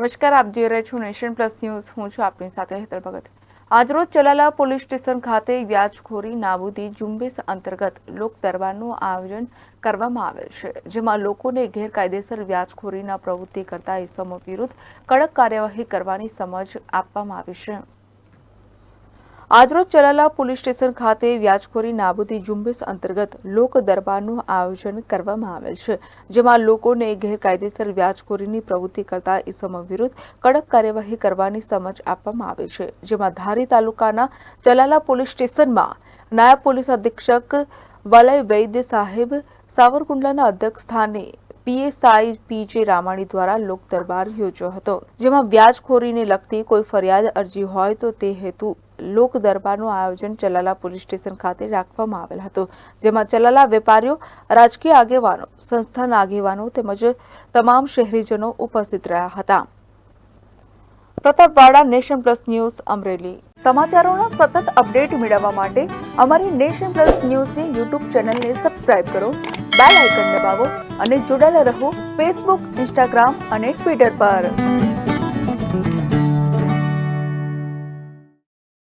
નમસ્કાર, આપ જોઈ રહ્યા છો નેશન પ્લસ ન્યૂઝ. હું છું આપની સાથે હેતલ ભગત. આજરોજ ચલાલા પોલીસ સ્ટેશન ખાતે વ્યાજખોરી નાબૂદી ઝુંબેશ અંતર્ગત લોક દરબારનું આયોજન કરવામાં આવેલ છે, જેમાં લોકોને ગેરકાયદેસર વ્યાજખોરીના પ્રવૃત્તિ કરતા ઇસમો વિરુદ્ધ કડક કાર્યવાહી કરવાની સમજ આપવામાં આવી છે. આજરોજ ચલાલા પોલીસ સ્ટેશન ખાતે વ્યાજખોરી નાબૂદી ઝુંબેશ અંતર્ગત લોક દરબારનું આયોજન કરવામાં આવેલ છે, જેમાં લોકોને ગેરકાયદેસર વ્યાજખોરીની પ્રવૃત્તિ કરતા ઇસમો વિરુદ્ધ કડક કાર્યવાહી કરવાની સમજ આપવામાં આવે છે, જેમાં ધારી તાલુકાના ચલાલા પોલીસ સ્ટેશનમાં નાયબ પોલીસ અધિક્ષક વલય વૈદ્ય સાહેબ, સાવરકુંડલાના અધ્યક્ષ સ્થાને પીએસઆઈ પીજે રામાણી દ્વારા લોક દરબાર યોજ્યો હતો, જેમાં વ્યાજખોરીને લગતી કોઈ ફરિયાદ અરજી હોય તો તે હેતુ લોક દરબારનું આયોજન ચલાલા પોલીસ સ્ટેશન ખાતે રાખવામાં આવેલ હતું, જેમાં ચલાલા વેપારીઓ, રાજકીય આગેવાનો, સંસ્થાના આગેવાનો તેમજ તમામ શહેરીજનો ઉપસ્થિત રહ્યા હતા. Pratapvada nation plus news, Amreli. સમાચારોના સતત અપડેટ મેળવવા માટે અમારી નેશન પ્લસ ન્યૂઝની યુટ્યુબ ચેનલને સબસ્ક્રાઇબ કરો, બેલ આઇકન દબાવો અને જોડાયેલા રહો ફેસબુક, ઇન્સ્ટાગ્રામ અને ટ્વિટર પર.